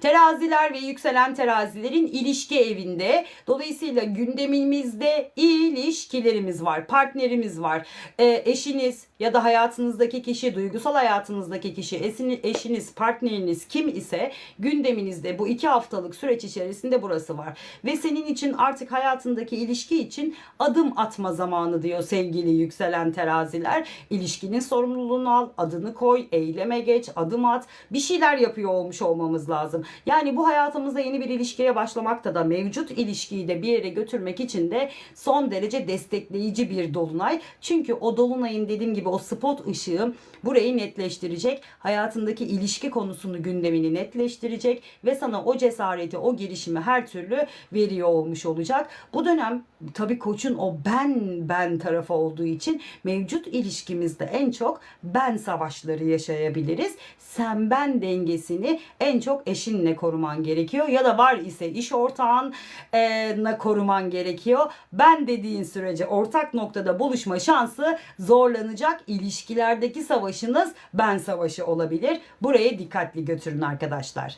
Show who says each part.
Speaker 1: Teraziler ve yükselen terazilerin ilişki evinde. Dolayısıyla gündemimizde ilişkilerimiz var, partnerimiz var. Ee, eşiniz ya da hayatınızdaki kişi, duygusal hayatınızdaki kişi, esini- eşiniz, partneriniz kim ise gündeminizde bu iki haftalık süreç içerisinde burası var. Ve senin için artık hayatındaki ilişki için adım atma zamanı diyor sevgili yükselen teraziler. İlişkinin sorumluluğunu al, adını koy, eyleme geç, adım at. Bir şeyler yapıyor olmuş olmamız lazım. Yani bu hayatımızda yeni bir ilişkiye başlamakta da mevcut ilişkiyi de bir yere götürmek için de son derece destekleyici bir dolunay. Çünkü o dolunayın dediğim gibi o spot ışığı burayı netleştirecek. Hayatındaki ilişki konusunu gündemini netleştirecek ve sana o cesareti, o girişimi her türlü veriyor olmuş olacak. Bu dönem tabii koçun o ben ben tarafı olduğu için mevcut ilişkimizde en çok ben savaşları yaşayabiliriz. Sen ben dengesini en çok eşinle koruman gerekiyor ya da var ise iş ortağınla koruman gerekiyor. Ben dediğin sürece ortak noktada buluşma şansı zorlanacak. İlişkilerdeki savaşınız ben savaşı olabilir. Buraya dikkatli götürün arkadaşlar.